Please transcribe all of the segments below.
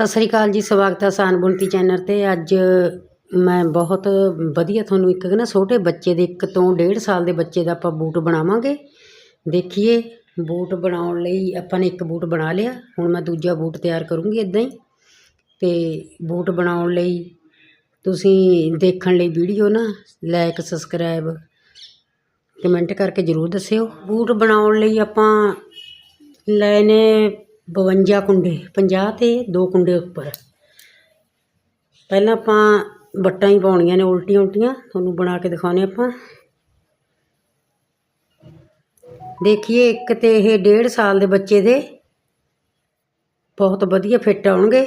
ਸਤਿ ਸ੍ਰੀ ਅਕਾਲ ਜੀ, ਸਵਾਗਤ ਹੈ ਆਸਾਨ ਬੁਣਤੀ ਚੈਨਲ 'ਤੇ। ਅੱਜ ਮੈਂ ਬਹੁਤ ਵਧੀਆ ਤੁਹਾਨੂੰ ਇੱਕ ਨਾ ਛੋਟੇ ਬੱਚੇ ਦੇ, ਇੱਕ ਤੋਂ ਡੇਢ ਸਾਲ ਦੇ ਬੱਚੇ ਦਾ ਆਪਾਂ ਬੂਟ ਬਣਾਵਾਂਗੇ। ਦੇਖੀਏ, ਬੂਟ ਬਣਾਉਣ ਲਈ ਆਪਾਂ ਨੇ ਇੱਕ ਬੂਟ ਬਣਾ ਲਿਆ। ਹੁਣ ਮੈਂ ਦੂਜਾ ਬੂਟ ਤਿਆਰ ਕਰੂੰਗੀ ਇਦਾਂ ਹੀ। ਅਤੇ ਬੂਟ ਬਣਾਉਣ ਲਈ ਤੁਸੀਂ ਦੇਖਣ ਲਈ ਵੀਡੀਓ ਨਾ ਲਾਈਕ ਸਬਸਕ੍ਰਾਈਬ ਕਮੈਂਟ ਕਰਕੇ ਜ਼ਰੂਰ ਦੱਸਿਓ। ਬੂਟ ਬਣਾਉਣ ਲਈ ਆਪਾਂ ਲਏ ਬਵੰਜਾ ਕੁੰਡੇ 50 ਤੇ ਦੋ ਕੁੰਡੇ ਉੱਪਰ। ਪਹਿਲਾਂ ਆਪਾਂ ਵੱਟਾਂ ਹੀ ਪਾਉਣੀਆਂ ਨੇ ਉਲਟੀਆਂ ਉਲਟੀਆਂ ਤੁਹਾਨੂੰ ਬਣਾ ਕੇ ਦਿਖਾਉਣੇ ਆਪਾਂ। ਦੇਖੀਏ, ਇੱਕ ਤੇ ਇਹ ਡੇਢ ਸਾਲ ਦੇ ਬੱਚੇ ਦੇ ਬਹੁਤ ਵਧੀਆ ਫਿੱਟ ਆਉਣਗੇ।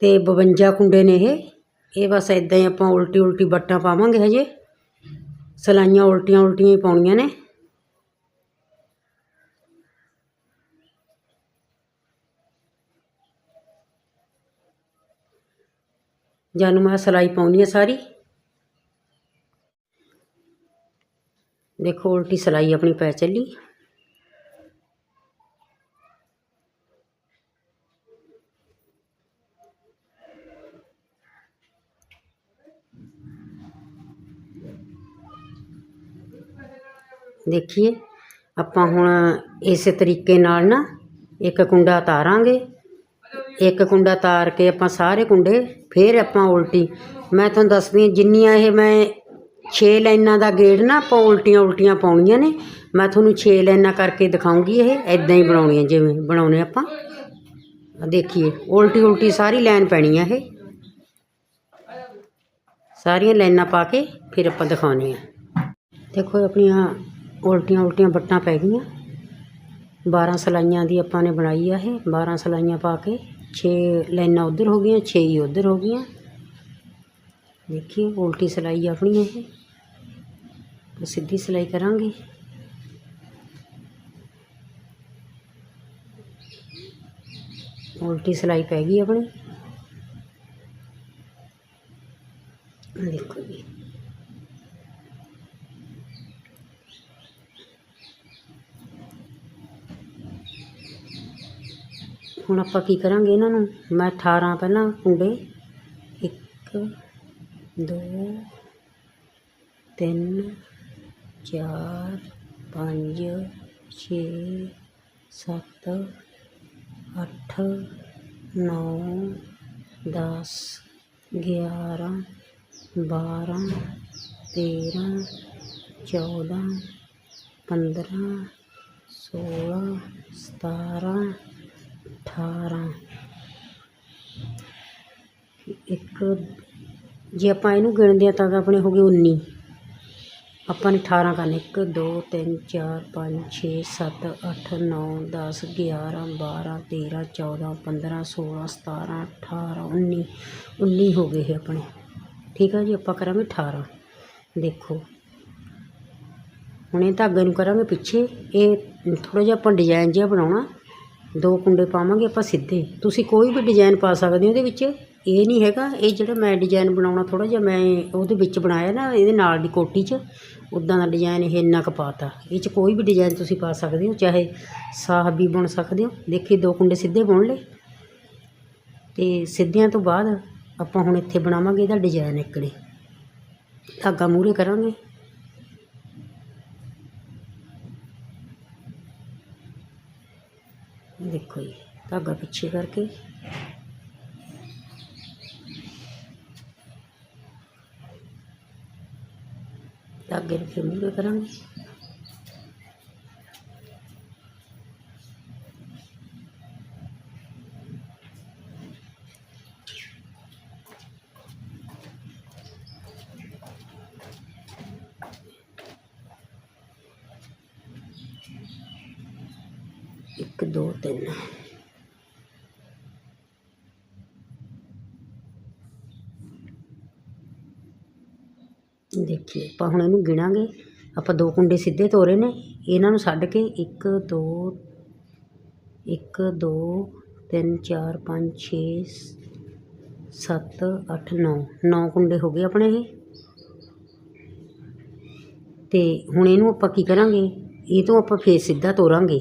ਤੇ 52 ਕੁੰਡੇ ਨੇ ਇਹ। ਇਹ ਬਸ ਇਦਾਂ ਹੀ ਆਪਾਂ ਉਲਟੀ ਉਲਟੀ ਵੱਟਾਂ ਪਾਵਾਂਗੇ ਹਜੇ। ਸਲਾਈਆਂ ਉਲਟੀਆਂ ਉਲਟੀਆਂ ਹੀ ਪਾਉਣੀਆਂ ਨੇ। ਜਾਨੂੰ ਮੈਂ ਸਲਾਈ ਪਾਉਣੀ ਹੈ ਸਾਰੀ। ਦੇਖੋ, ਉਲਟੀ ਸਲਾਈ ਆਪਣੀ ਪੈ ਚੱਲੀ। ਦੇਖੀਏ, ਆਪਾਂ ਹੁਣ ਇਸੇ ਤਰੀਕੇ ਨਾਲ ਨਾ ਇੱਕ ਕੁੰਡਾ ਤਾਰਾਂਗੇ ਇੱਕ ਕੁੰਡਾ ਤਾਰ ਕੇ ਆਪਾਂ ਸਾਰੇ ਕੁੰਡੇ ਫਿਰ ਆਪਾਂ ਉਲਟੀ। ਮੈਂ ਤੁਹਾਨੂੰ ਦੱਸਦੀ ਹਾਂ, ਜਿੰਨੀਆਂ ਇਹ ਮੈਂ 6 ਲਾਈਨਾਂ ਦਾ ਗੇੜ ਨਾ, ਆਪਾਂ ਉਲਟੀਆਂ ਉਲਟੀਆਂ ਪਾਉਣੀਆਂ ਨੇ। ਮੈਂ ਤੁਹਾਨੂੰ 6 ਲਾਈਨਾਂ ਕਰਕੇ ਦਿਖਾਉਂਗੀ ਇਹ ਐਦਾਂ ਹੀ ਬਣਾਉਣੀਆਂ, ਜਿਵੇਂ ਬਣਾਉਣੇ ਆਪਾਂ। ਦੇਖੀਏ, ਉਲਟੀ ਉਲਟੀ ਸਾਰੀ ਲਾਈਨ ਪੈਣੀ ਆ ਇਹ। ਸਾਰੀਆਂ ਲਾਈਨਾਂ ਪਾ ਕੇ ਫਿਰ ਆਪਾਂ ਦਿਖਾਉਣੇ ਆ। ਦੇਖੋ, ਆਪਣੀਆਂ ਉਲਟੀਆਂ ਉਲਟੀਆਂ ਬੱਟਾਂ ਪੈ ਗਈਆਂ। 12 ਸਲਾਈਆਂ ਦੀ ਆਪਾਂ ਨੇ ਬਣਾਈ ਆ ਇਹ 12 ਸਲਾਈਆਂ ਪਾ ਕੇ। 6 ਲਾਈਨਾਂ ਉਧਰ ਹੋ ਗਈਆਂ 6 ਹੀ ਉਧਰ ਹੋ ਗਈਆਂ। ਦੇਖੀਏ, ਉਲਟੀ ਸਲਾਈ ਆਪਣੀ ਇਹ। ਤੇ ਸਿੱਧੀ ਸਲਾਈ ਕਰਾਂਗੇ। ਉਲਟੀ ਸਿਲਾਈ ਪੈ ਗਈ ਆਪਣੀ। ਦੇਖੋ ਜੀ। ਹੁਣ ਆਪਾਂ ਕੀ ਕਰਾਂਗੇ ਇਹਨਾਂ ਨੂੰ? ਮੈਂ 18 ਪਹਿਲਾਂ ਕੁੰਡੇ। 1 2 3 4 5 6 7 8 9 10 11 12 13 14 15 16 17 18 ਇੱਕ, ਜੇ ਆਪਾਂ ਇਹਨੂੰ ਗਿਣਦੇ ਹਾਂ ਤਾਂ ਆਪਣੇ ਹੋ ਗਏ 19 ਆਪਾਂ ਨੇ 18 ਕਰਨੇ। 1 2 3 4 5 6 7 8 9 10 11 12 13 14 15 16 17 18 19 19 ਹੋ ਗਏ ਇਹ ਆਪਣੇ। ਠੀਕ ਆ ਜੀ, ਆਪਾਂ ਕਰਾਂਗੇ 18 ਦੇਖੋ। ਹੁਣ ਇਹ ਧਾਗੇ ਨੂੰ ਕਰਾਂਗੇ ਪਿੱਛੇ। ਇਹ ਥੋੜ੍ਹਾ ਜਿਹਾ ਆਪਾਂ ਡਿਜ਼ਾਈਨ ਜਿਹਾ ਬਣਾਉਣਾ। ਦੋ ਕੁੰਡੇ ਪਾਵਾਂਗੇ ਆਪਾਂ ਸਿੱਧੇ। ਤੁਸੀਂ ਕੋਈ ਵੀ ਡਿਜ਼ਾਈਨ ਪਾ ਸਕਦੇ ਹੋ ਉਹਦੇ ਵਿੱਚ। ਇਹ ਨਹੀਂ ਹੈਗਾ, ਇਹ ਜਿਹੜਾ ਮੈਂ ਡਿਜ਼ਾਈਨ ਬਣਾਉਣਾ ਥੋੜ੍ਹਾ ਜਿਹਾ ਮੈਂ ਉਹਦੇ ਵਿੱਚ ਬਣਾਇਆ ਨਾ, ਇਹਦੇ ਨਾਲ ਦੀ ਕੋਟੀ 'ਚ ਉੱਦਾਂ ਦਾ ਡਿਜ਼ਾਈਨ ਇਹ ਇੰਨਾ ਕੁ ਪਾਤਾ। ਇਹ 'ਚ ਕੋਈ ਵੀ ਡਿਜ਼ਾਈਨ ਤੁਸੀਂ ਪਾ ਸਕਦੇ ਹੋ, ਚਾਹੇ ਸਾਹ ਵੀ ਬੁਣ ਸਕਦੇ ਹੋ। ਦੇਖੀ ਦੋ ਕੁੰਡੇ ਸਿੱਧੇ ਬੁਣ ਲਏ। ਤੇ ਸਿੱਧਿਆਂ ਤੋਂ ਬਾਅਦ ਆਪਾਂ ਹੁਣ ਇੱਥੇ ਬਣਾਵਾਂਗੇ ਇਹਦਾ ਡਿਜ਼ਾਈਨ ਇਕੜੇ ਧਾਗਾ ਮੂਹਰੇ ਕਰਾਂਗੇ ਦੇਖੋ ਜੀ ਧਾਗਾ ਪਿੱਛੇ ਕਰਕੇ। ਧਾਗੇ ਨੂੰ ਫਿਰ ਮੂਹਰੇ ਕਰਾਂਗੇ ਇੱਕ ਦੋ ਤਿੰਨ ਦੇਖੀਏ ਆਪਾਂ ਹੁਣ ਇਹਨੂੰ ਗਿਣਾਂਗੇ। ਆਪਾਂ ਦੋ ਕੁੰਡੇ ਸਿੱਧੇ ਤੋਰੇ ਨੇ। ਇਹਨਾਂ ਨੂੰ ਛੱਡ ਕੇ 1 2 1 2 3 4 5 6 7 8 9 9 ਕੁੰਡੇ ਹੋ ਗਏ ਆਪਣੇ ਇਹ। ਤੇ ਹੁਣ ਇਹਨੂੰ ਆਪਾਂ ਕੀ ਕਰਾਂਗੇ? ਇਹ ਤੋਂ ਆਪਾਂ ਫੇਰ ਸਿੱਧਾ ਤੋਰਾਂਗੇ।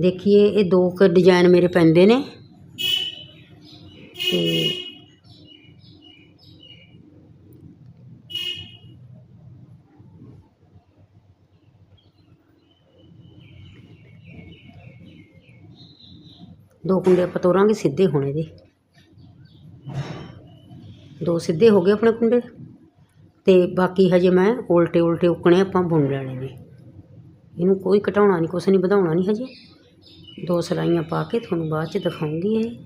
ਦੇਖੀਏ, ਇਹ ਦੋ ਕ ਡਿਜ਼ਾਈਨ ਮੇਰੇ ਪੈਂਦੇ ਨੇ। ਤੇ ਦੋ ਕੁੰਡੇ ਆਪਾਂ ਤੋਰਾਂਗੇ ਸਿੱਧੇ ਹੋਣੇ ਦੇ ਦੋ ਸਿੱਧੇ ਹੋ ਗਏ ਆਪਣੇ ਕੁੰਡੇ। ਤੇ ਬਾਕੀ ਹਜੇ ਮੈਂ ਉਲਟੇ ਉਲਟੇ ਉੱਕਣੇ ਆਪਾਂ ਬੁਣ ਲੈਣੇ ਨੇ। ਇਹਨੂੰ ਕੋਈ ਘਟਾਉਣਾ ਨਹੀਂ, ਕੁਛ ਨਹੀਂ ਵਧਾਉਣਾ ਨਹੀਂ ਹਜੇ। ਦੋ ਸਲਾਈਆਂ ਪਾ ਕੇ ਤੁਹਾਨੂੰ ਬਾਅਦ ਚ ਦਿਖਾਉਂਗੀ ਇਹ।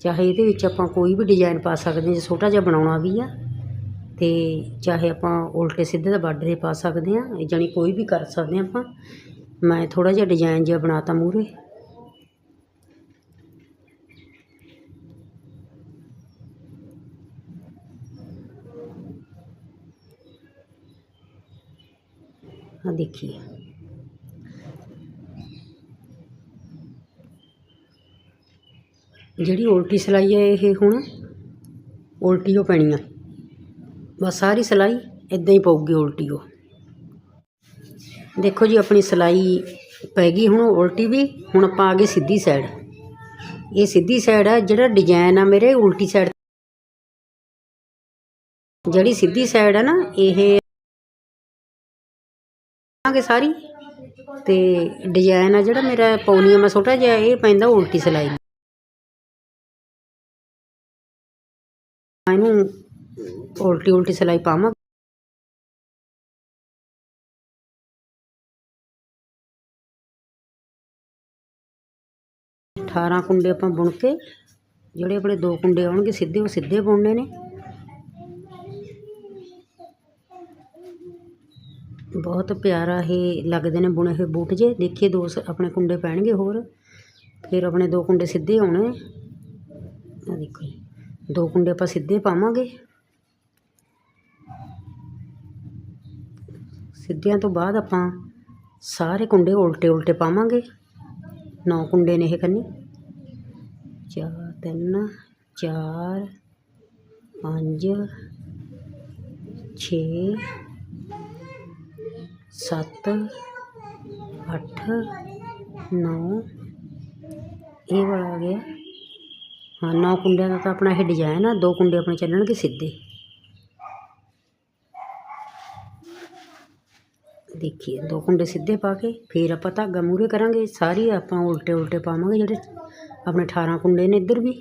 ਚਾਹੇ ਇਹਦੇ ਵਿੱਚ ਆਪਾਂ ਕੋਈ ਵੀ ਡਿਜ਼ਾਈਨ ਪਾ ਸਕਦੇ ਹਾਂ, ਜੇ ਛੋਟਾ ਜਿਹਾ ਬਣਾਉਣਾ ਵੀ ਆ, ਤੇ ਚਾਹੇ ਆਪਾਂ ਉਲਟੇ ਸਿੱਧੇ ਦਾ ਬਾਰਡਰ ਪਾ ਸਕਦੇ ਹਾਂ, ਇਹ ਜਾਣੀ ਕੋਈ ਵੀ ਕਰ ਸਕਦੇ ਹਾਂ ਆਪਾਂ। ਮੈਂ ਥੋੜ੍ਹਾ ਜਿਹਾ ਡਿਜ਼ਾਇਨ ਜਿਹਾ ਬਣਾ ਤਾ ਮੂਹਰੇ। ਆ ਦੇਖੀਏ। ਜਿਹੜੀ ਉਲਟੀ ਸਲਾਈ ਹੈ ਇਹ ਹੁਣ, ਉਲਟੀ ਹੋ ਪੈਣੀ ਆ ਬਸ ਸਾਰੀ ਸਲਾਈ ਇਦਾਂ ਹੀ ਪਊਗੀ ਉਲਟੀ ਹੋ ਦੇਖੋ ਜੀ, ਆਪਣੀ ਸਿਲਾਈ ਪੈ ਗਈ ਹੁਣ ਉਲਟੀ ਵੀ, ਹੁਣ ਆਪਾਂ ਆ ਗਏ ਸਿੱਧੀ ਸਾਈਡ ਇਹ ਸਿੱਧੀ ਸਾਈਡ ਆ, ਜਿਹੜਾ ਡਿਜ਼ਾਈਨ ਆ ਮੇਰੇ ਉਲਟੀ ਸਾਈਡ ਜਿਹੜੀ ਸਿੱਧੀ ਸਾਈਡ ਆ ਨਾ, ਇਹ ਆਗੇ ਸਾਰੀ। ਤੇ ਡਿਜ਼ਾਈਨ ਆ ਜਿਹੜਾ ਮੇਰਾ ਪਾਉਣੀ ਮੈਂ ਛੋਟਾ ਜਿਹਾ, ਇਹ ਪੈਂਦਾ ਉਲਟੀ ਸਿਲਾਈ। ਇਹਨੂੰ ਉਲਟੀ ਉਲਟੀ ਸਿਲਾਈ ਪਾਵਾਂ। ਅਠਾਰਾਂ ਕੁੰਡੇ ਆਪਾਂ ਬੁਣ ਕੇ ਜਿਹੜੇ ਆਪਣੇ ਦੋ ਕੁੰਡੇ ਆਉਣਗੇ ਸਿੱਧੇ ਉਹ ਸਿੱਧੇ ਬੁਣਨੇ ਨੇ। ਬਹੁਤ ਪਿਆਰਾ ਇਹ ਲੱਗਦੇ ਨੇ ਬੁਣੇ ਹੋਏ ਬੂਟ ਜੇ। ਦੇਖੀਏ ਦੋ ਸ- ਆਪਣੇ ਕੁੰਡੇ ਪੈਣਗੇ ਹੋਰ। ਫਿਰ ਆਪਣੇ ਦੋ ਕੁੰਡੇ ਸਿੱਧੇ ਆਉਣੇ ਆ। ਦੇਖੋ ਜੀ, ਦੋ ਕੁੰਡੇ ਆਪਾਂ ਸਿੱਧੇ ਪਾਵਾਂਗੇ। ਸਿੱਧਿਆਂ ਤੋਂ ਬਾਅਦ ਆਪਾਂ ਸਾਰੇ ਕੁੰਡੇ ਉਲਟੇ ਉਲਟੇ ਪਾਵਾਂਗੇ। ਨੌ ਕੁੰਡੇ ਨੇ ਇਹ ਕੰਨੀ। ਚਾਰ ਤਿੰਨ ਚਾਰ ਪੰਜ ਛੇ ਸੱਤ ਅੱਠ ਨੌ ਇਹ ਵਾਲਾ ਆ ਗਿਆ ਹਾਂ ਨੌ ਕੁੰਡਿਆਂ ਦਾ ਤਾਂ ਆਪਣਾ ਇਹ ਡਿਜ਼ਾਈਨ ਆ ਦੋ ਕੁੰਡੇ ਆਪਣੇ ਚੱਲਣਗੇ ਦੇਖੀਏ ਦੋ ਕੁੰਡੇ ਸਿੱਧੇ ਪਾ ਕੇ ਫਿਰ ਆਪਾਂ ਧਾਗਾ ਮੂਰੇ ਕਰਾਂਗੇ ਸਾਰੀ ਆਪਾਂ ਉਲਟੇ ਉਲਟੇ ਪਾਵਾਂਗੇ ਜਿਹੜੇ ਆਪਣੇ 18 ਕੁੰਡੇ ਨੇ ਇੱਧਰ ਵੀ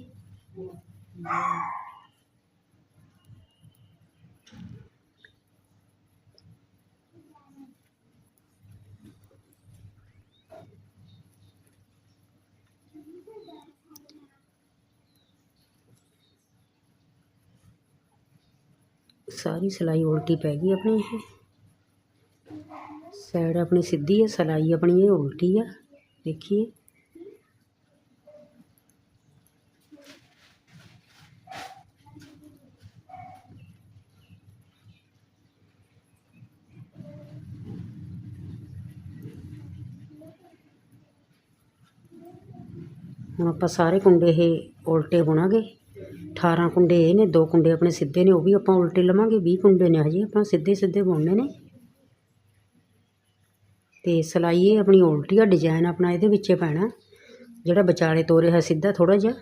ਸਾਰੀ ਸਿਲਾਈ ਉਲਟੀ ਪੈ ਗਈ ਆਪਣੀ ਇਹ ਸਾਈਡ ਆਪਣੀ ਸਿੱਧੀ ਹੈ ਸਿਲਾਈ ਆਪਣੀ ਇਹ ਉਲਟੀ ਆ ਦੇਖੀਏ ਹੁਣ ਆਪਾਂ ਸਾਰੇ ਕੁੰਡੇ ਇਹ ਉਲਟੇ ਬੁਣਾਂਗੇ। 18 ਕੁੰਡੇ ਇਹ ਨੇ, ਦੋ ਕੁੰਡੇ ਆਪਣੇ ਸਿੱਧੇ ਨੇ, ਉਹ ਵੀ ਆਪਾਂ ਉਲਟੇ ਲਵਾਂਗੇ 20 ਕੁੰਡੇ ਨੇ ਹਜੇ, ਆਪਾਂ ਸਿੱਧੇ ਸਿੱਧੇ ਬੁਣਨੇ ਨੇ। ਤੇ ਸਿਲਾਈ ਆਪਣੀ ਉਲਟੀ ਆ ਡਿਜ਼ਾਈਨ ਆਪਣਾ ਇਹਦੇ ਵਿੱਚੇ ਪੈਣਾ। ਜਿਹੜਾ ਵਿਚਾਲੇ ਤੋਰੇ ਹੈ ਸਿੱਧਾ ਥੋੜਾ ਜਿਹਾ।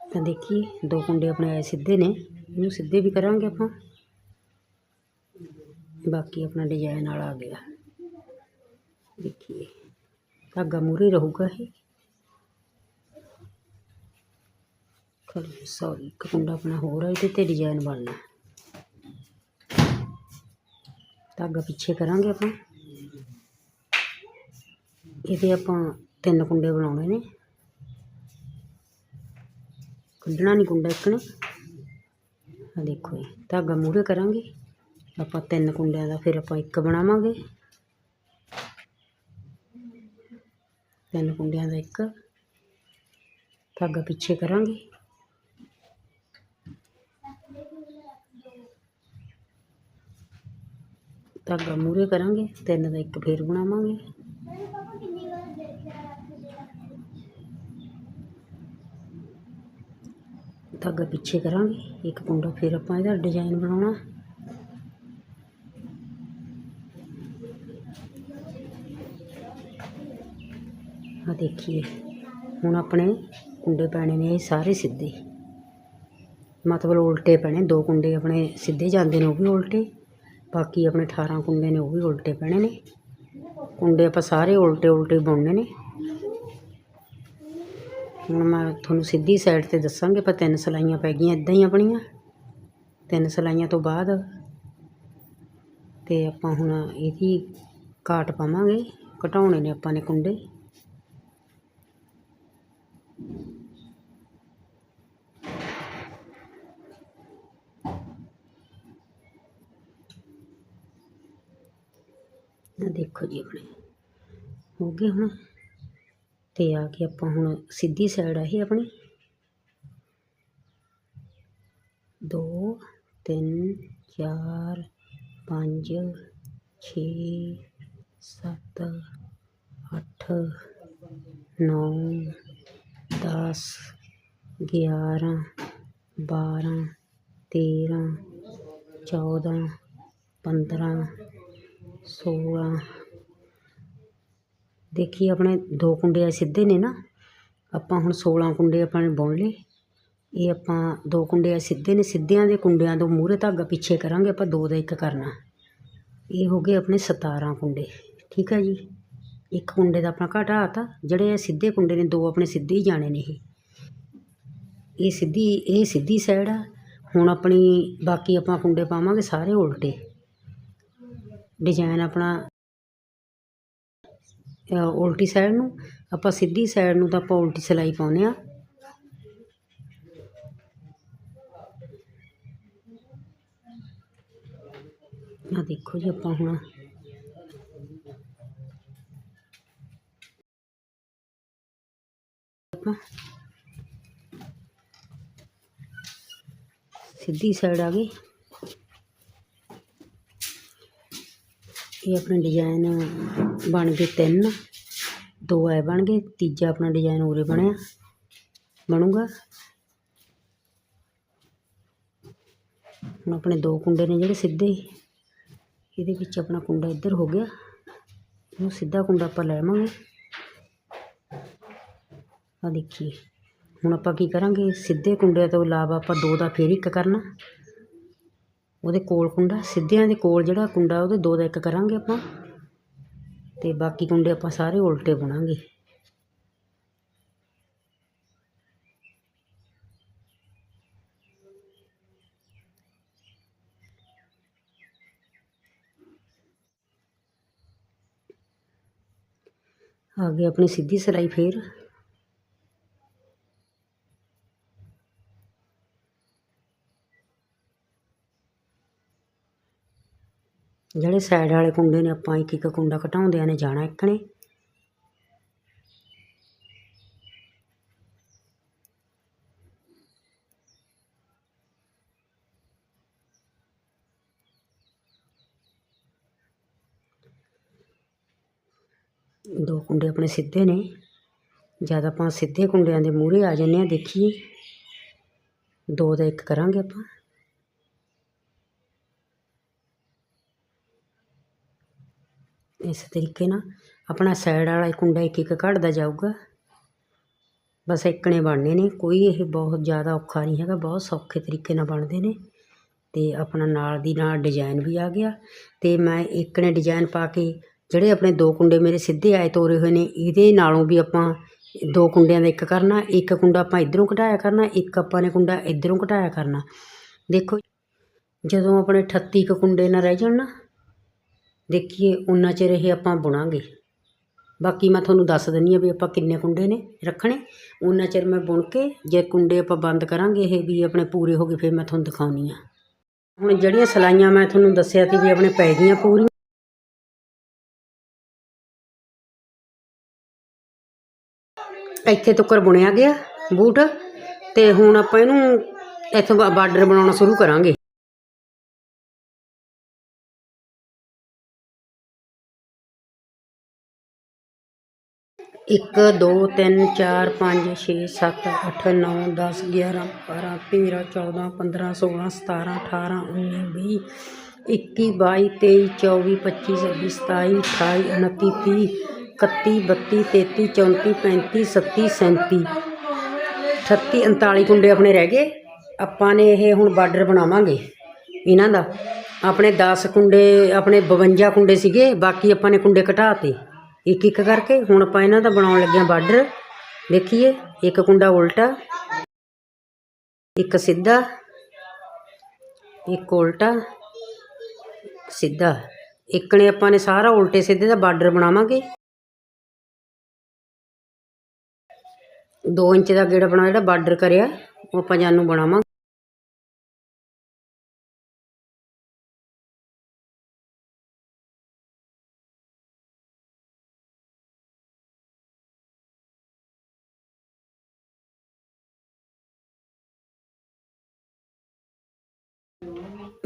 ਤਾਂ ਦੇਖੀਏ ਦੋ ਕੁੰਡੇ ਆਪਣੇ ਆਏ ਸਿੱਧੇ ਨੇ, ਇਹਨੂੰ ਸਿੱਧੇ ਵੀ ਕਰਾਂਗੇ ਆਪਾਂ। ਬਾਕੀ ਆਪਣਾ ਡਿਜ਼ਾਈਨ ਵਾਲਾ ਆ ਗਿਆ। ਦੇਖੀਏ, ਧਾਗਾ ਮੂਰੇ ਰਹੂਗਾ ਇਹ। ਸੌਰੀ, ਇੱਕ ਕੁੰਡਾ ਆਪਣਾ ਹੋਰ ਆ ਇਹਦੇ ਤੇ ਡਿਜ਼ਾਈਨ ਬਣਨਾ ਧਾਗਾ ਪਿੱਛੇ ਕਰਾਂਗੇ ਆਪਾਂ। ਇਹਦੇ ਆਪਾਂ ਤਿੰਨ ਕੁੰਡੇ ਬਣਾਉਣੇ ਨੇ। ਕੱਢਣਾ ਨਹੀਂ ਕੁੰਡਾ ਇੱਕ ਨੇ। ਆ ਦੇਖੋ ਜੀ, ਧਾਗਾ ਮੂਰੇ ਕਰਾਂਗੇ। ਆਪਾਂ ਤਿੰਨ ਕੁੰਡਿਆਂ ਦਾ ਫਿਰ ਆਪਾਂ ਇੱਕ ਬਣਾਵਾਂਗੇ। ਤਿੰਨ ਕੁੰਡਿਆਂ ਦਾ ਇੱਕ। ਧਾਗਾ ਪਿੱਛੇ ਕਰਾਂਗੇ। ਧਾਗਾ ਮੂਰੇ ਕਰਾਂਗੇ, ਤਿੰਨ ਦਾ ਇੱਕ ਫੇਰ ਬਣਾਵਾਂਗੇ। ਧਾਗਾ ਪਿੱਛੇ ਕਰਾਂਗੇ, ਇੱਕ ਪੁੰਡਾ ਫੇਰ ਆਪਾਂ ਇਹਦਾ ਡਿਜ਼ਾਈਨ ਬਣਾਉਣਾ। ਆ ਦੇਖੀਏ, ਹੁਣ ਆਪਣੇ ਕੁੰਡੇ ਪੈਣੇ ਨੇ ਇਹ ਸਾਰੇ ਸਿੱਧੇ। ਮਤਲਬ ਉਲਟੇ ਪੈਣੇ, ਦੋ ਕੁੰਡੇ ਆਪਣੇ ਸਿੱਧੇ ਜਾਂਦੇ ਨੇ, ਉਹ ਵੀ ਉਲਟੇ। ਬਾਕੀ ਆਪਣੇ 18 ਕੁੰਡੇ ਨੇ, ਉਹ ਵੀ ਉਲਟੇ ਪੈਣੇ ਨੇ। ਕੁੰਡੇ ਆਪਾਂ ਸਾਰੇ ਉਲਟੇ ਉਲਟੇ ਬੁਣਨੇ ਨੇ। ਹੁਣ ਮੈਂ ਤੁਹਾਨੂੰ ਸਿੱਧੀ ਸਾਈਡ ਤੇ ਦੱਸਾਂਗੇ ਪਰ ਤਿੰਨ ਸਲਾਈਆਂ ਪੈ ਗਈਆਂ ਇਦਾਂ ਹੀ ਆਪਣੀਆਂ। ਤਿੰਨ ਸਲਾਈਆਂ ਤੋਂ ਬਾਅਦ ਤੇ ਆਪਾਂ ਹੁਣ ਇਹਦੀ ਕਾਟ ਪਾਵਾਂਗੇ। ਘਟਾਉਣੇ ਨੇ ਆਪਾਂ ਨੇ ਕੁੰਡੇ। ਆ ਦੇਖੋ ਜੀ ਆਪਣੇ। ਹੋ ਗਏ ਹੁਣ। ਤੇ ਆ ਕੇ ਆਪਾਂ ਹੁਣ ਸਿੱਧੀ ਸਾਈਡ ਆਹੀ ਆਪਣੀ। 2 3 4 5 6 7 8 9 10 11 12 13 14 15 ਸੋਲ੍ਹਾਂ ਦੇਖੀਏ ਆਪਣੇ ਦੋ ਕੁੰਡੇ ਆ ਸਿੱਧੇ ਨੇ ਨਾ। ਆਪਾਂ ਹੁਣ 16 ਕੁੰਡੇ ਆਪਾਂ ਨੇ ਬੁਣ ਲਏ। ਇਹ ਆਪਾਂ ਦੋ ਕੁੰਡੇ ਆ ਸਿੱਧੇ ਨੇ। ਸਿੱਧਿਆਂ ਦੇ ਕੁੰਡਿਆਂ ਤੋਂ ਮੂਹਰੇ ਧਾਗਾ ਪਿੱਛੇ ਕਰਾਂਗੇ, ਆਪਾਂ ਦੋ ਦਾ ਇੱਕ ਕਰਨਾ। ਇਹ ਹੋ ਗਏ ਆਪਣੇ 17 ਕੁੰਡੇ। ਠੀਕ ਹੈ ਜੀ? ਇੱਕ ਕੁੰਡੇ ਦਾ ਆਪਣਾ ਘਟਾਤਾ ਜਿਹੜੇ ਸਿੱਧੇ ਕੁੰਡੇ ਨੇ, ਦੋ ਆਪਣੇ ਸਿੱਧੇ ਹੀ ਜਾਣੇ ਨੇ ਇਹ। ਇਹ ਸਿੱਧੀ ਇਹ ਸਿੱਧੀ ਸਾਈਡ ਆ। ਹੁਣ ਆਪਣੀ ਬਾਕੀ ਆਪਾਂ ਕੁੰਡੇ ਪਾਵਾਂਗੇ ਸਾਰੇ ਉਲਟੇ। ਡਿਜ਼ਾਇਨ ਆਪਣਾ ਉਲਟੀ ਸਾਈਡ ਨੂੰ, ਆਪਾਂ ਸਿੱਧੀ ਸਾਈਡ ਨੂੰ ਤਾਂ ਆਪਾਂ ਉਲਟੀ ਸਿਲਾਈ ਪਾਉਂਦੇ ਆ ਆ ਦੇਖੋ ਜੀ ਆਪਾਂ ਹੁਣ। ਆਪਾਂ ਸਿੱਧੀ ਸਾਈਡ ਆ ਗਈ। ਇਹ ਆਪਣਾ ਡਿਜ਼ਾਇਨ ਬਣ ਗਏ ਤਿੰਨ। ਦੋ ਐ ਬਣ ਗਏ, ਤੀਜਾ ਆਪਣਾ ਡਿਜ਼ਾਈਨ ਉਰੇ ਬਣਿਆ। ਬਣੂਗਾ। ਹੁਣ ਆਪਣੇ ਦੋ ਕੁੰਡੇ ਨੇ ਜਿਹੜੇ ਸਿੱਧੇ। ਇਹਦੇ ਵਿੱਚ ਆਪਣਾ ਕੁੰਡਾ ਇੱਧਰ ਹੋ ਗਿਆ। ਇਹਨੂੰ ਸਿੱਧਾ ਕੁੰਡਾ ਆਪਾਂ ਲੈਵਾਂਗੇ ਆ ਦੇਖੀਏ। ਹੁਣ ਆਪਾਂ ਕੀ ਕਰਾਂਗੇ? ਸਿੱਧੇ ਕੁੰਡੇ ਤੋਂ ਇਲਾਵਾ ਆਪਾਂ ਦੋ ਦਾ ਫੇਰ ਇੱਕ ਕਰਨਾ। ਉਹਦੇ ਕੋਲ ਕੁੰਡਾ, ਸਿੱਧਿਆਂ ਦੇ ਕੋਲ ਜਿਹੜਾ ਕੁੰਡਾ, ਉਹਦੇ ਦੋ ਦਾ ਇੱਕ ਕਰਾਂਗੇ ਆਪਾਂ। ਤੇ ਬਾਕੀ ਕੁੰਡੇ ਆਪਾਂ ਸਾਰੇ ਉਲਟੇ ਬਣਾਂਗੇ। ਆ ਗਈ ਆਪਣੀ ਸਿੱਧੀ ਸਿਲਾਈ ਫੇਰ। ਜਿਹੜੇ ਸਾਈਡ ਵਾਲੇ ਕੁੰਡੇ ਨੇ, ਆਪਾਂ ਇੱਕ ਇੱਕ ਕੁੰਡਾ ਘਟਾਉਂਦਿਆਂ ਨੇ ਜਾਣਾ ਇੱਕ ਨੇ। ਦੋ ਕੁੰਡੇ ਆਪਣੇ ਸਿੱਧੇ ਨੇ। ਜਦ ਆਪਾਂ ਸਿੱਧੇ ਕੁੰਡਿਆਂ ਦੇ ਮੂਹਰੇ ਆ ਜੰਨੇ ਆ ਦੇਖੀਏ। ਦੋ ਦਾ ਇੱਕ ਕਰਾਂਗੇ ਆਪਾਂ। ਇਸ ਤਰੀਕੇ ਨਾਲ ਆਪਣਾ ਸਾਈਡ ਵਾਲਾ ਕੁੰਡਾ ਇੱਕ ਇੱਕ ਕੱਢਦਾ ਜਾਊਗਾ। ਬਸ ਇੱਕਣੇ ਬਣਨੇ ਨੇ, ਕੋਈ ਇਹ ਬਹੁਤ ਜ਼ਿਆਦਾ ਔਖਾ ਨਹੀਂ ਹੈਗਾ, ਬਹੁਤ ਸੌਖੇ ਤਰੀਕੇ ਨਾਲ ਬਣਦੇ ਨੇ ਤੇ ਆਪਣਾ ਨਾਲ ਦੀ ਨਾਲ ਡਿਜ਼ਾਈਨ ਵੀ ਆ ਗਿਆ ਤੇ ਮੈਂ ਇੱਕਣੇ ਡਿਜ਼ਾਈਨ ਪਾ ਕੇ ਜਿਹੜੇ ਆਪਣੇ ਦੋ ਕੁੰਡੇ ਮੇਰੇ ਸਿੱਧੇ ਆਏ ਤੋਰੇ ਹੋਏ ਨੇ, ਇਹਦੇ ਨਾਲੋਂ ਵੀ ਆਪਾਂ ਦੋ ਕੁੰਡਿਆਂ ਦਾ ਇੱਕ ਕਰਨਾ, ਇੱਕ ਕੁੰਡਾ ਆਪਾਂ ਇਧਰੋਂ ਘਟਾਇਆ ਕਰਨਾ, ਇੱਕ ਆਪਾਂ ਨੇ ਕੁੰਡਾ ਇਧਰੋਂ ਘਟਾਇਆ ਕਰਨਾ। ਦੇਖੋ, ਜਦੋਂ ਆਪਣੇ 38 ਕੁ ਕੁੰਡੇ ਨਾ ਰਹਿ ਜਾਣ ਨਾ ਦੇਖੀਏ ਉਨਾ ਚਿਰ ਇਹ ਆਪਾਂ ਬੁਣਾਂਗੇ। ਬਾਕੀ ਮੈਂ ਤੁਹਾਨੂੰ ਦੱਸ ਦਿੰਦੀ ਹਾਂ ਵੀ ਆਪਾਂ ਕਿੰਨੇ ਕੁੰਡੇ ਨੇ ਰੱਖਣੇ। ਉਨਾ ਚਿਰ ਮੈਂ ਬੁਣ ਕੇ ਜੇ ਕੁੰਡੇ ਆਪਾਂ ਬੰਦ ਕਰਾਂਗੇ ਇਹ ਵੀ ਆਪਣੇ ਪੂਰੇ ਹੋ ਗਏ, ਫਿਰ ਮੈਂ ਤੁਹਾਨੂੰ ਦਿਖਾਉਣੀ ਆ। ਹੁਣ ਜਿਹੜੀਆਂ ਸਲਾਈਆਂ ਮੈਂ ਤੁਹਾਨੂੰ ਦੱਸਿਆ ਸੀ ਵੀ ਆਪਣੇ ਪੈ ਗਈਆਂ ਪੂਰੀਆਂ। ਇੱਥੇ ਤੁੱਕਰ ਬੁਣਿਆ ਗਿਆ ਬੂਟ ਤੇ ਹੁਣ ਆਪਾਂ ਇਹਨੂੰ ਇੱਥੋਂ ਬਾਰਡਰ ਬਣਾਉਣਾ ਸ਼ੁਰੂ ਕਰਾਂਗੇ। ਇੱਕ, ਦੋ, ਤਿੰਨ, ਚਾਰ, ਪੰਜ, ਛੇ, ਸੱਤ, ਅੱਠ, ਨੌ, ਦਸ, ਗਿਆਰਾਂ, ਬਾਰਾਂ, ਤੇਰਾਂ, ਚੌਦਾਂ, ਪੰਦਰਾਂ, ਸੋਲਾਂ, ਸਤਾਰਾਂ, ਅਠਾਰਾਂ, ਉੱਨੀ, ਵੀਹ, ਇੱਕੀ, ਬਾਈ, ਤੇਈ, ਚੌਵੀ, ਪੱਚੀ, ਛੱਬੀ, ਸਤਾਈ, ਅਠਾਈ, ਉਨੱਤੀ, ਤੀਹ 31 32 33 34 35 37 38 39 ਕੁੰਡੇ ਆਪਣੇ ਰਹਿ ਗਏ। ਆਪਾਂ ਨੇ ਇਹ ਹੁਣ ਬਾਰਡਰ ਬਣਾਵਾਂਗੇ ਇਹਨਾਂ ਦਾ। ਆਪਣੇ 10 ਕੁੰਡੇ, ਆਪਣੇ 52 ਕੁੰਡੇ ਸੀਗੇ, ਬਾਕੀ ਆਪਾਂ ਨੇ ਕੁੰਡੇ ਘਟਾਤੇ। ਇੱਕ ਇੱਕ ਕਰਕੇ। ਹੁਣ ਆਪਾਂ ਇਹਨਾਂ ਦਾ ਬਣਾਉਣ ਲੱਗੇ ਹਾਂ ਬਾਰਡਰ। ਦੇਖੀਏ, ਇੱਕ ਕੁੰਡਾ ਉਲਟਾ, ਇੱਕ ਸਿੱਧਾ, ਇੱਕ ਉਲਟਾ, ਸਿੱਧਾ। ਇੱਕ ਨੇ ਆਪਾਂ ਨੇ ਸਾਰਾ ਉਲਟੇ ਸਿੱਧੇ ਦਾ ਬਾਰਡਰ ਬਣਾਵਾਂਗੇ। 2 ਇੰਚ ਦਾ ਗੇੜਾ ਬਣਾ ਜਿਹੜਾ ਬਾਰਡਰ ਕਰਿਆ, ਉਹ ਆਪਾਂ ਜਾਨੂੰ ਬਣਾਵਾਂਗੇ।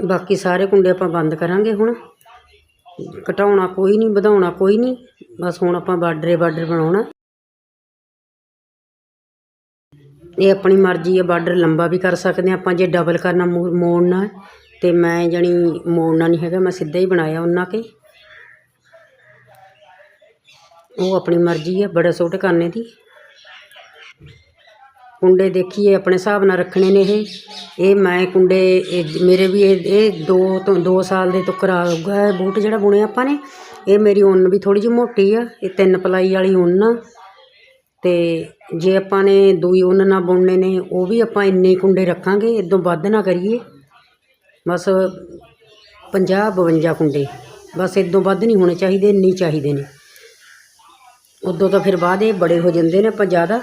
ਬਾਕੀ ਸਾਰੇ ਕੁੰਡੇ ਆਪਾਂ ਬੰਦ ਕਰਾਂਗੇ ਹੁਣ। ਘਟਾਉਣਾ ਕੋਈ ਨਹੀਂ ਵਧਾਉਣਾ ਕੋਈ ਨਹੀਂ ਬਸ ਹੁਣ ਆਪਾਂ ਬਾਰਡਰੇ ਬਾਰਡਰ ਬਣਾਉਣਾ। ਇਹ ਆਪਣੀ ਮਰਜ਼ੀ ਹੈ ਬਾਰਡਰ ਲੰਬਾ ਵੀ ਕਰ ਸਕਦੇ ਹਾਂ। ਆਪਾਂ ਜੇ ਡਬਲ ਕਰਨਾ ਮੋ- ਮੋੜਨਾ ਹੈ, ਤੇ ਮੈਂ ਜਣੀ ਮੋੜਨਾ ਨਹੀਂ ਹੈਗਾ ਮੈਂ ਸਿੱਧਾ ਹੀ ਬਣਾਇਆ ਉਹਨਾਂ ਕੇ। ਉਹ ਆਪਣੀ ਮਰਜ਼ੀ ਹੈ ਬੜਾ ਛੋਟੇ ਕਰਨੇ ਦੀ। ਕੁੰਡੇ ਦੇਖੀਏ, ਆਪਣੇ ਹਿਸਾਬ ਨਾਲ ਰੱਖਣੇ ਨੇ ਇਹ। ਇਹ ਮੈਂ ਕੁੰਡੇ, ਇਹ ਮੇਰੇ ਵੀ ਇਹ ਇਹ ਦੋ ਤੋਂ, ਦੋ ਸਾਲ ਦੇ ਤੋਂ ਕਰਾਊਗਾ ਇਹ ਬੂਟ ਜਿਹੜਾ ਬੁਣਿਆ ਆਪਾਂ ਨੇ, ਇਹ ਮੇਰੀ ਉੱਨ ਵੀ ਥੋੜ੍ਹੀ ਜਿਹੀ ਮੋਟੀ ਆ, ਇਹ ਤਿੰਨ ਪਲਾਈ ਵਾਲੀ ਉੱਨ ਆ। ਅਤੇ ਜੇ ਆਪਾਂ ਨੇ ਦੂਈ ਉੱਨ ਨਾਲ ਬੁਣਨੇ ਨੇ, ਉਹ ਵੀ ਆਪਾਂ ਇੰਨੇ ਕੁੰਡੇ ਰੱਖਾਂਗੇ, ਇਦੋਂ ਵੱਧ ਨਾ ਕਰੀਏ। ਬਸ 50 52 ਕੁੰਡੇ, ਬਸ ਇਦੋਂ ਵੱਧ ਨਹੀਂ ਹੋਣੇ ਚਾਹੀਦੇ, ਇੰਨੇ ਹੀ ਚਾਹੀਦੇ ਨੇ। ਉਦੋਂ ਤਾਂ ਫਿਰ ਬਾਅਦ ਇਹ ਬੜੇ ਹੋ ਜਾਂਦੇ ਨੇ ਆਪਾਂ ਜ਼ਿਆਦਾ।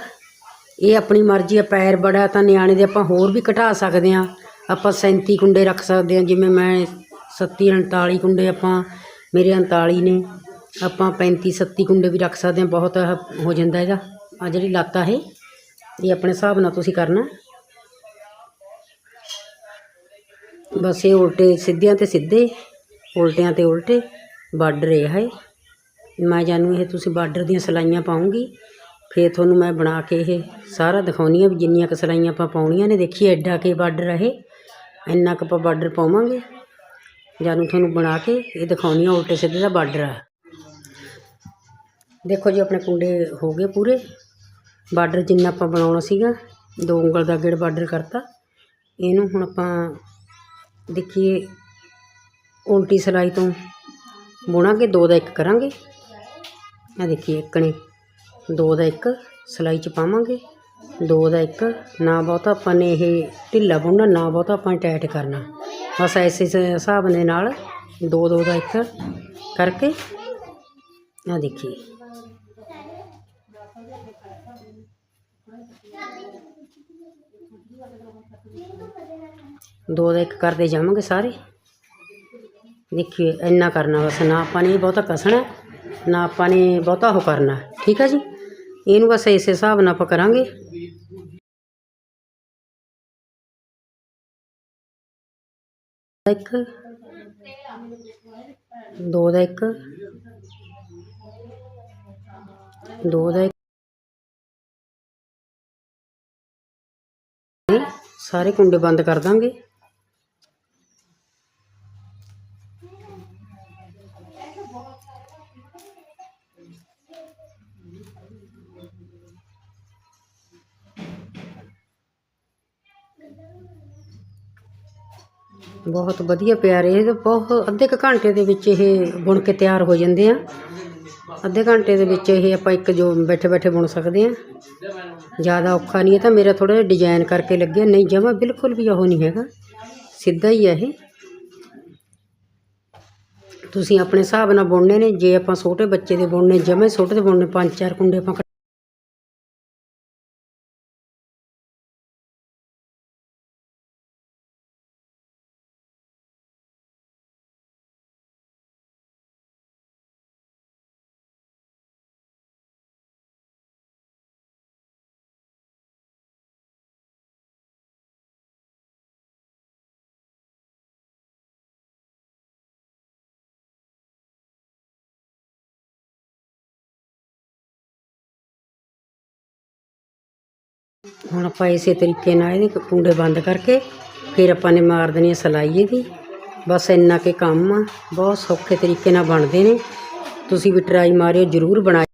ਇਹ ਆਪਣੀ ਮਰਜ਼ੀ ਆ ਪੈਰ ਬੜਾ ਤਾਂ ਨਿਆਣੇ ਦੇ ਆਪਾਂ ਹੋਰ ਵੀ ਘਟਾ ਸਕਦੇ ਹਾਂ। ਆਪਾਂ 37 ਕੁੰਡੇ ਰੱਖ ਸਕਦੇ ਹਾਂ, ਜਿਵੇਂ ਮੈਂ 37 39 ਕੁੰਡੇ ਆਪਾਂ, ਮੇਰੇ 39 ਨੇ। ਆਪਾਂ 35 37 ਕੁੰਡੇ ਵੀ ਰੱਖ ਸਕਦੇ ਹਾਂ, ਬਹੁਤ ਹੋ ਜਾਂਦਾ ਇਹਦਾ ਆ ਜਿਹੜੀ ਲੱਤ ਆ ਇਹ ਇਹ ਆਪਣੇ ਹਿਸਾਬ ਨਾਲ ਤੁਸੀਂ ਕਰਨਾ। ਬਸ ਇਹ ਉਲਟੇ ਸਿੱਧਿਆਂ ਤੇ ਸਿੱਧੇ, ਉਲਟਿਆਂ ਤੇ ਉਲਟੇ, ਬਾਰਡਰ ਇਹ ਹੈ। ਮੈਂ ਜਾਨੂੰ ਇਹ ਤੁਸੀਂ ਬਾਰਡਰ ਦੀਆਂ ਸਲਾਈਆਂ ਪਾਉਂਗੀ। ਫਿਰ ਤੁਹਾਨੂੰ ਮੈਂ ਬਣਾ ਕੇ ਇਹ ਸਾਰਾ ਦਿਖਾਉਂਦੀ ਹਾਂ ਵੀ ਜਿੰਨੀਆਂ ਕੁ ਸਲਾਈਆਂ ਆਪਾਂ ਪਾਉਣੀਆਂ ਨੇ। ਦੇਖੀਏ ਐਡਾ ਕੇ ਬਾਰਡਰ ਇਹ। ਇੰਨਾ ਕੁ ਆਪਾਂ ਬਾਰਡਰ ਪਾਵਾਂਗੇ। ਜਾਨੂੰ ਤੁਹਾਨੂੰ ਬਣਾ ਕੇ ਇਹ ਦਿਖਾਉਂਦੀ ਹਾਂ ਉਲਟੇ ਸਿੱਧੇ ਦਾ ਬਾਰਡਰ ਆ। ਦੇਖੋ ਜੀ, ਆਪਣੇ ਕੁੰਡੇ ਹੋ ਗਏ ਪੂਰੇ। ਬਾਰਡਰ ਜਿੰਨਾ ਆਪਾਂ ਬਣਾਉਣਾ ਸੀਗਾ, ਦੋ ਉਂਗਲ ਦਾ ਗੇੜ ਬਾਰਡਰ ਕਰਤਾ। ਇਹਨੂੰ ਹੁਣ ਆਪਾਂ ਦੇਖੀਏ, ਉਲਟੀ ਸਲਾਈ ਤੋਂ ਬੁਣਾਂਗੇ, ਦੋ ਦਾ ਇੱਕ ਕਰਾਂਗੇ। ਆ ਦੇਖੀਏ, ਇੱਕ ਨੇ ਦੋ ਦਾ ਇੱਕ ਸਿਲਾਈ ਚ ਪਾਵਾਂਗੇ, ਦੋ ਦਾ ਇੱਕ, ਨਾ ਬਹੁਤਾ ਆਪਾਂ ਨੇ ਇਹ ਢਿੱਲਾ ਬੁਣਨਾ, ਨਾ ਬਹੁਤਾ ਆਪਾਂ ਟਾਈਟ ਕਰਨਾ। ਬਸ ਐਸੇ ਸ- ਹਿਸਾਬ ਦੇ ਨਾਲ ਦੋ ਦੋ ਦਾ ਇੱਕ ਕਰਕੇ ਆ ਦੇਖੀਏ। ਦੋ ਦਾ ਇੱਕ ਕਰਦੇ ਜਾਵਾਂਗੇ ਸਾਰੇ। ਦੇਖੀਏ, ਇੰਨਾ ਕਰਨਾ ਬਸ, ਨਾ ਆਪਾਂ ਨੇ ਬਹੁਤਾ ਕਸਣਾ ਨਾ ਆਪਾਂ ਨੇ ਬਹੁਤਾ ਉਹ ਕਰਨਾ। ਠੀਕ ਹੈ ਜੀ? ਇਹਨੂੰ ਬਸ ਇਸੇ ਹਿਸਾਬ ਨਾਲ ਆਪਾਂ ਕਰਾਂਗੇ। ਇੱਕ, ਦੋ ਦਾ ਇੱਕ, ਦੋ ਦਾ ਇੱਕ। ਸਾਰੇ ਕੁੰਡੇ ਬੰਦ ਕਰ ਦਾਂਗੇ। ਬਹੁਤ ਵਧੀਆ ਪਿਆਰੇ ਇਹ ਤਾਂ ਬਹੁਤ ਅੱਧੇ ਕੁ ਘੰਟੇ ਦੇ ਵਿੱਚ ਇਹ ਬੁਣ ਕੇ ਤਿਆਰ ਹੋ ਜਾਂਦੇ ਆ। ਅੱਧੇ ਘੰਟੇ ਦੇ ਵਿੱਚ ਇਹ ਆਪਾਂ ਇੱਕ ਜੋ ਬੈਠੇ ਬੈਠੇ ਬੁਣ ਸਕਦੇ ਆ। ਜ਼ਿਆਦਾ ਔਖਾ ਨਹੀਂ ਹੈ ਤਾਂ ਮੇਰਾ ਥੋੜ੍ਹਾ ਜਿਹਾ ਡਿਜ਼ਾਈਨ ਕਰਕੇ ਲੱਗਿਆ। ਨਹੀਂ, ਜਮਾ ਬਿਲਕੁਲ ਵੀ ਉਹ ਨਹੀਂ ਹੈਗਾ। ਸਿੱਧਾ ਹੀ ਹੈ ਇਹ। ਤੁਸੀਂ ਆਪਣੇ ਹਿਸਾਬ ਨਾਲ ਬੁਣਨੇ ਨੇ। ਜੇ ਆਪਾਂ ਛੋਟੇ ਬੱਚੇ ਦੇ ਬੁਣਨੇ, ਜਮੇ ਛੋਟੇ ਦੇ ਬੁਣਨੇ, ਪੰਜ ਚਾਰ ਕੁੰਡੇ ਆਪਾਂ ਹੁਣ ਆਪਾਂ ਇਸੇ ਤਰੀਕੇ ਨਾਲ ਇਹਦੇ ਕੁੰਡੇ ਬੰਦ ਕਰਕੇ ਫਿਰ ਆਪਾਂ ਨੇ ਮਾਰ ਦੇਣੀ ਹੈ ਸਿਲਾਈ ਇਹਦੀ। ਬਸ ਇੰਨਾ ਕੇ ਕੰਮ ਆ। ਬਹੁਤ ਸੌਖੇ ਤਰੀਕੇ ਨਾਲ ਬਣਦੇ ਨੇ। ਤੁਸੀਂ ਵੀ ਟਰਾਈ ਮਾਰਿਓ, ਜ਼ਰੂਰ ਬਣਾਇਓ।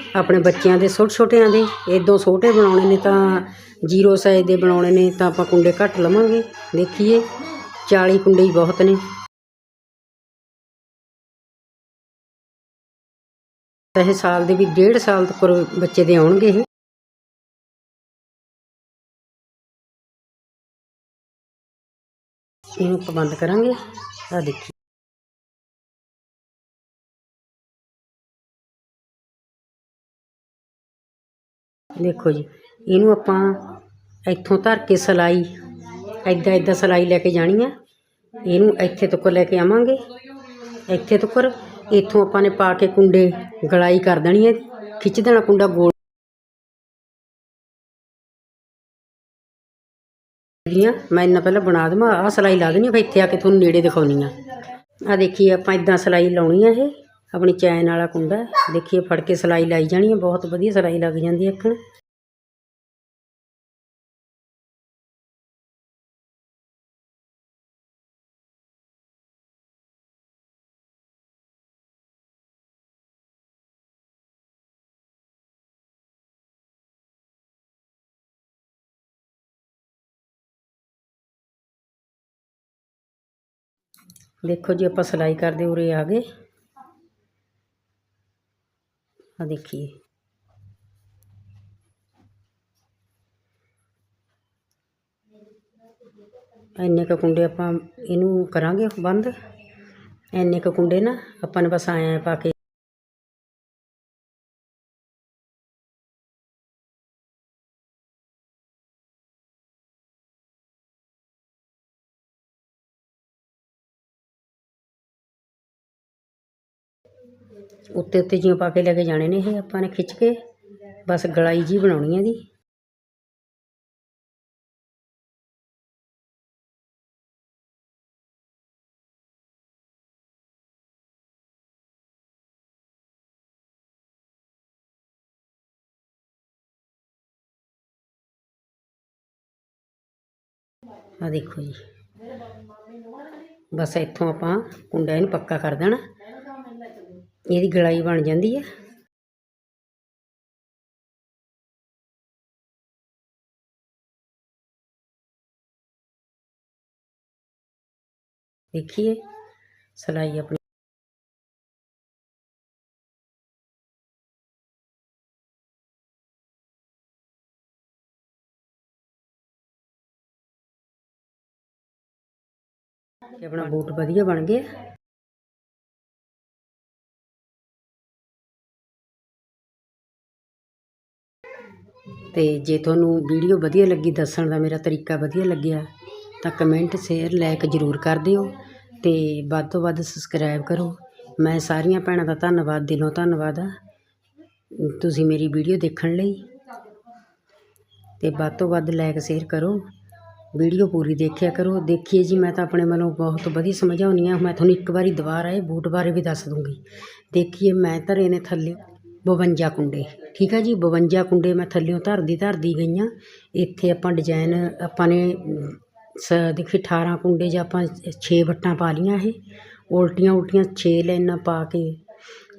ਆਪਣੇ ਬੱਚਿਆਂ ਦੇ ਛੋਟੇ ਛੋਟਿਆਂ ਦੇ ਇਦੋਂ ਛੋਟੇ ਬਣਾਉਣੇ ਨੇ ਤਾਂ ਜ਼ੀਰੋ ਸਾਈਜ਼ ਦੇ ਬਣਾਉਣੇ ਨੇ ਤਾਂ ਆਪਾਂ ਕੁੰਡੇ ਘੱਟ ਲਵਾਂਗੇ। ਦੇਖੀਏ 40 ਕੁੰਡੇ ਹੀ ਬਹੁਤ ਨੇ। ਇਹ ਸਾਲ ਦੇ ਵੀ, ਡੇਢ ਸਾਲ ਤੱਕ ਬੱਚੇ ਦੇ ਆਉਣਗੇ ਇਹ। ਇਹਨੂੰ ਆਪਾਂ ਬੰਦ ਕਰਾਂਗੇ। ਆ ਦੇਖੀ। ਦੇਖੋ ਜੀ, ਇਹਨੂੰ ਆਪਾਂ ਇੱਥੋਂ ਧਰ ਕੇ ਸਲਾਈ ਐਦਾਂ ਐਦਾਂ ਸਲਾਈ ਲੈ ਕੇ ਜਾਣੀ ਆ। ਇਹਨੂੰ ਇੱਥੇ ਤੱਕ ਲੈ ਕੇ ਆਵਾਂਗੇ। ਇੱਥੇ ਤੱਕ ਇੱਥੋਂ ਆਪਾਂ ਨੇ ਪਾ ਕੇ ਕੁੰਡੇ ਗਲਾਈ ਕਰ ਦੇਣੀ ਹੈ ਖਿੱਚ ਦੇਣਾ ਕੁੰਡਾ ਗੋਲ। ਦੀਆਂ ਮੈਂ ਇੰਨਾ ਪਹਿਲਾਂ ਬਣਾ ਦੇਵਾਂ, ਆਹ ਸਲਾਈ ਲਾ ਦੇਣੀ ਫਿਰ ਇੱਥੇ ਆ ਕੇ ਤੁਹਾਨੂੰ ਨੇੜੇ ਦਿਖਾਉਣੀ ਆ ਆ ਦੇਖੀਏ ਆਪਾਂ ਇਦਾਂ ਸਲਾਈ ਲਾਉਣੀ ਆ ਇਹ, ਆਪਣੀ ਚੈਨ ਵਾਲਾ ਕੁੰਡਾ, ਦੇਖੀਏ ਫੜ ਕੇ ਸਲਾਈ ਲਾਈ ਜਾਣੀ ਹੈ ਬਹੁਤ ਵਧੀਆ ਸਲਾਈ ਲੱਗ ਜਾਂਦੀ ਹੈ ਇੱਕਣ ਦੇਖੋ ਜੀ ਆਪਾਂ ਸਿਲਾਈ ਕਰਦੇ ਉਰੇ ਆ ਗਏ। ਆ ਦੇਖੀਏ। ਇੰਨੇ ਕੁ ਕੁੰਡੇ ਆਪਾਂ ਇਹਨੂੰ ਕਰਾਂਗੇ ਬੰਦ। ਇੰਨੇ ਕੁ ਕੁੰਡੇ ਨਾ ਆਪਾਂ ਨੇ ਬਸ ਆਇਆ ਪਾ ਕੇ ਉੱਤੇ ਉੱਤੇ ਜਿਉਂ ਪਾ ਕੇ ਲੈ ਕੇ ਜਾਣੇ ਨੇ ਇਹ, ਆਪਾਂ ਨੇ ਖਿੱਚ ਕੇ, ਬਸ ਗਲਾਈ ਜੀ ਬਣਾਉਣੀ ਹੈ ਦੀ ਆ ਦੇਖੋ ਜੀ। ਬਸ ਇੱਥੋਂ ਆਪਾਂ ਕੁੰਡਾ ਇਹਨੂੰ ਪੱਕਾ ਕਰ ਦੇਣਾ। ਇਹਦੀ ਗਲਾਈ ਬਣ ਜਾਂਦੀ ਹੈ। ਦੇਖੀਏ ਸਲਾਈ ਆਪਣੀ। ਤੇ ਆਪਣਾ ਬੂਟ ਵਧੀਆ ਬਣ ਗਿਆ। ਅਤੇ ਜੇ ਤੁਹਾਨੂੰ ਵੀਡੀਓ ਵਧੀਆ ਲੱਗੀ ਦੱਸਣ ਦਾ ਮੇਰਾ ਤਰੀਕਾ ਵਧੀਆ ਲੱਗਿਆ, ਤਾਂ ਕਮੈਂਟ ਸ਼ੇਅਰ ਲਾਇਕ ਜ਼ਰੂਰ ਕਰ ਦਿਓ ਅਤੇ ਵੱਧ ਤੋਂ ਵੱਧ ਸਬਸਕ੍ਰਾਈਬ ਕਰੋ। ਮੈਂ ਸਾਰੀਆਂ ਭੈਣਾਂ ਦਾ ਧੰਨਵਾਦ, ਦਿਲੋਂ ਧੰਨਵਾਦ ਆ ਤੁਸੀਂ ਮੇਰੀ ਵੀਡੀਓ ਦੇਖਣ ਲਈ। ਅਤੇ ਵੱਧ ਤੋਂ ਵੱਧ ਲਾਈਕ ਸ਼ੇਅਰ ਕਰੋ, ਵੀਡੀਓ ਪੂਰੀ ਦੇਖਿਆ ਕਰੋ। ਦੇਖੀਏ ਜੀ, ਮੈਂ ਤਾਂ ਆਪਣੇ ਮਨੋਂ ਬਹੁਤ ਵਧੀਆ ਸਮਝਾਉਣੀ ਆ ਮੈਂ ਤੁਹਾਨੂੰ ਇੱਕ ਵਾਰੀ ਦੁਬਾਰਾ ਇਹ ਬੂਟ ਬਾਰੇ ਵੀ ਦੱਸ ਦੂੰਗੀ। ਦੇਖੀਏ, ਮੈਂ ਧਰੇ ਨੇ ਥੱਲੇ 52 ਕੁੰਡੇ। ਠੀਕ ਆ ਜੀ? 52 ਕੁੰਡੇ ਮੈਂ ਥੱਲਿਓਂ ਧਰਦੀ ਧਰਦੀ ਗਈ ਹਾਂ ਇੱਥੇ ਆਪਾਂ ਡਿਜ਼ਾਇਨ ਆਪਾਂ ਨੇ, ਸ, ਦੇਖੀ 18 ਕੁੰਡੇ 'ਚ ਆਪਾਂ 6 ਵੱਟਾਂ ਪਾ ਲਈਆਂ ਇਹ। ਉਲਟੀਆਂ ਉਲਟੀਆਂ 6 ਲਾਈਨਾਂ ਪਾ ਕੇ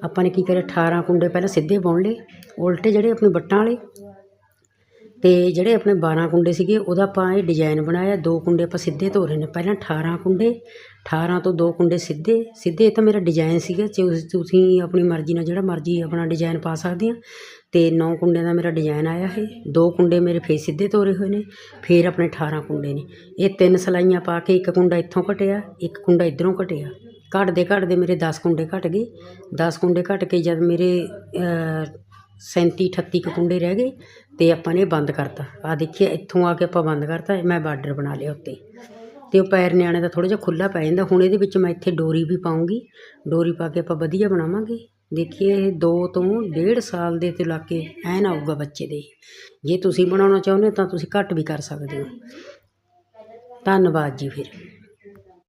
ਆਪਾਂ ਨੇ ਕੀ ਕਰਿਆ? 18 ਕੁੰਡੇ ਪਹਿਲਾਂ ਸਿੱਧੇ ਬੁਣ ਲਏ। ਉਲਟੇ ਜਿਹੜੇ ਆਪਣੇ ਵੱਟਾਂ ਵਾਲੇ ਤੇ ਜਿਹੜੇ ਆਪਣੇ 12 ਕੁੰਡੇ ਸੀਗੇ ਉਹਦਾ ਆਪਾਂ ਇਹ ਡਿਜ਼ਾਈਨ ਬਣਾਇਆ। ਦੋ ਕੁੰਡੇ ਆਪਾਂ ਸਿੱਧੇ ਤੋਰੇ ਨੇ। ਪਹਿਲਾਂ 18 ਕੁੰਡੇ 18 ਤੋਂ ਦੋ ਕੁੰਡੇ ਸਿੱਧੇ। ਸਿੱਧੇ ਇਹ ਤਾਂ ਮੇਰਾ ਡਿਜ਼ਾਈਨ ਸੀਗਾ। ਚੂਜ਼- ਤੁਸੀਂ ਆਪਣੀ ਮਰਜ਼ੀ ਨਾਲ ਜਿਹੜਾ ਮਰਜ਼ੀ ਆਪਣਾ ਡਿਜ਼ਾਈਨ ਪਾ ਸਕਦੇ ਆ। ਤੇ 9 ਕੁੰਡਿਆਂ ਦਾ ਮੇਰਾ ਡਿਜ਼ਾਈਨ ਆਇਆ ਇਹ। ਦੋ ਕੁੰਡੇ ਮੇਰੇ ਫੇਰ ਸਿੱਧੇ ਤੋਰੇ ਹੋਏ ਨੇ ਫੇਰ ਆਪਣੇ 18 ਕੁੰਡੇ ਨੇ। ਇਹ ਤਿੰਨ ਸਲਾਈਆਂ ਪਾ ਕੇ ਇੱਕ ਕੁੰਡਾ ਇੱਥੋਂ ਘਟਿਆ ਇੱਕ ਕੁੰਡਾ ਇਧਰੋਂ ਘਟਿਆ। ਘਟਦੇ ਘਟਦੇ ਮੇਰੇ 10 ਕੁੰਡੇ ਘਟ ਗਏ। 10 ਕੁੰਡੇ ਘਟ ਕੇ ਜਦ ਮੇਰੇ ਅ, 37 38 ਕੁ ਕੁੰਡੇ ਰਹਿ ਗਏ ਅਤੇ ਆਪਾਂ ਨੇ ਬੰਦ ਕਰਤਾ। ਆਹ ਦੇਖੀਏ, ਇੱਥੋਂ ਆ ਕੇ ਆਪਾਂ ਬੰਦ ਕਰਤਾ ਮੈਂ ਬਾਰਡਰ ਬਣਾ ਲਿਆ ਉੱਤੇ। ਅਤੇ ਉਹ ਪੈਰ ਨਿਆਣੇ ਦਾ ਥੋੜ੍ਹਾ ਜਿਹਾ ਖੁੱਲ੍ਹਾ ਪੈ ਜਾਂਦਾ। ਹੁਣ ਇਹਦੇ ਵਿੱਚ ਮੈਂ ਇੱਥੇ ਡੋਰੀ ਵੀ ਪਾਉਂਗੀ ਡੋਰੀ ਪਾ ਕੇ ਆਪਾਂ ਵਧੀਆ ਬਣਾਵਾਂਗੇ। ਦੇਖੀਏ, ਇਹ ਦੋ ਤੋਂ ਡੇਢ ਸਾਲ ਦੇ ਤੇ ਲਾ ਕੇ ਐਨ ਆਊਗਾ ਬੱਚੇ ਦੇ। ਜੇ ਤੁਸੀਂ ਬਣਾਉਣਾ ਚਾਹੁੰਦੇ ਹੋ ਤਾਂ ਤੁਸੀਂ ਘੱਟ ਵੀ ਕਰ ਸਕਦੇ ਹੋ। ਧੰਨਵਾਦ ਜੀ ਫਿਰ।